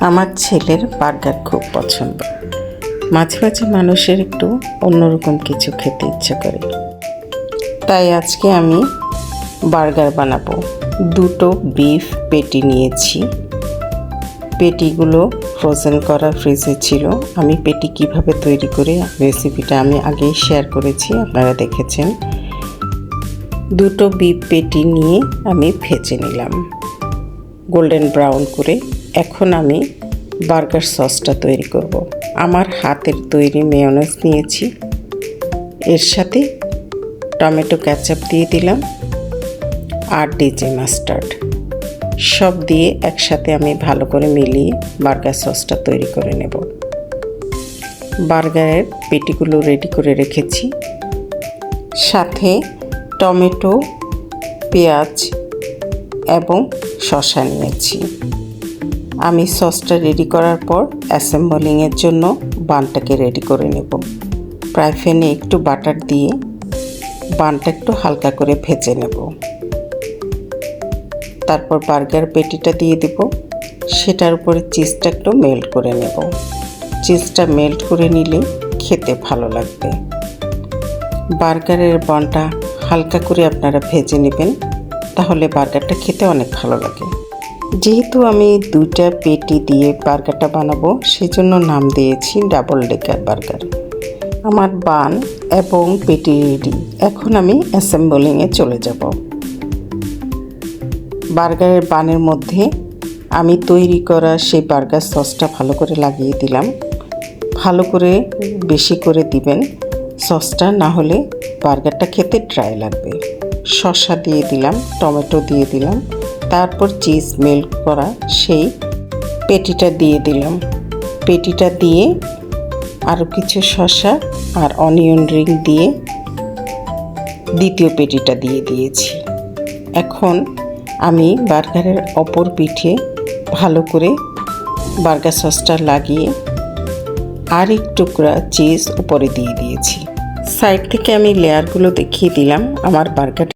আমার ছেলের বার্গার খুব পছন্দ। মাঝে মাঝে মানুষের একটু অন্যরকম কিছু খেতে ইচ্ছে করে। তাই আজকে আমি বার্গার বানাবো। দুটো বিফ পেটি নিয়েছি। পেটিগুলো ফ্রোজেন করা ফ্রিজে ছিল। আমি পেটি কীভাবে তৈরি করে রেসিপিটা আমি আগেই শেয়ার করেছি, আপনারা দেখেছেন। দুটো বিফ পেটি নিয়ে আমি ভেজে নিলাম। গোল্ডেন ব্রাউন করে এখন আমি বার্গার সসটা তৈরি করব। আমার হাতের তৈরি মেয়নেজ নিয়েছি। এর সাথে টমেটো ক্যাচাপ দিয়ে দিলাম আর ডিজে মাস্টার্ড। সব দিয়ে একসাথে আমি ভালো করে মিলিয়ে বার্গার সসটা তৈরি করে নেব। বার্গারের পেটিগুলো রেডি করে রেখেছি। সাথে টমেটো, পেঁয়াজ এবং শশা নিয়েছি। আমি সসটা রেডি করার পর অ্যাসেম্বলিংয়ের জন্য বানটাকে রেডি করে নেব। প্রায় ফ্যানে একটু বাটার দিয়ে বানটা একটু হালকা করে ভেজে নেব। তারপর বার্গার পেটিটা দিয়ে দেব। সেটার উপরে চিজটা একটু মেল্ট করে নেব। চিজটা মেল্ট করে নিলে খেতে ভালো লাগবে। বার্গারের বানটা হালকা করে আপনারা ভেজে নেবেন, তাহলে বার্গারটা খেতে অনেক ভালো লাগে। যেহেতু আমি দুইটা পেটি দিয়ে বার্গারটা বানাবো, সেজন্য নাম দিয়েছি ডাবল ডেকার বার্গার। আমার বান এবং পেটি রেডি। এখন আমি অ্যাসেম্বলিংয়ে চলে যাব। বার্গারের বানের মধ্যে আমি তৈরি করা সেই বার্গার সসটা ভালো করে লাগিয়ে দিলাম। ভালো করে বেশি করে দিবেন। সসটা না হলে বার্গারটা খেতে ড্রাই লাগবে। শসা দিয়ে দিলাম, টমেটো দিয়ে দিলাম। তারপর চিজ মেল্ট করা সেই পেটিটা দিয়ে দিলাম। পেটিটা দিয়ে আরও কিছু শসা আর অনিয়ন রিং দিয়ে দ্বিতীয় পেটিটা দিয়ে দিয়েছি। এখন আমি বার্গারের অপর পিঠে ভালো করে বার্গার সসটা লাগিয়ে আর এক টুকরা চিজ উপরে দিয়ে দিয়েছি। সাইড থেকে আমি লেয়ারগুলো দেখিয়ে দিলাম আমার বার্গার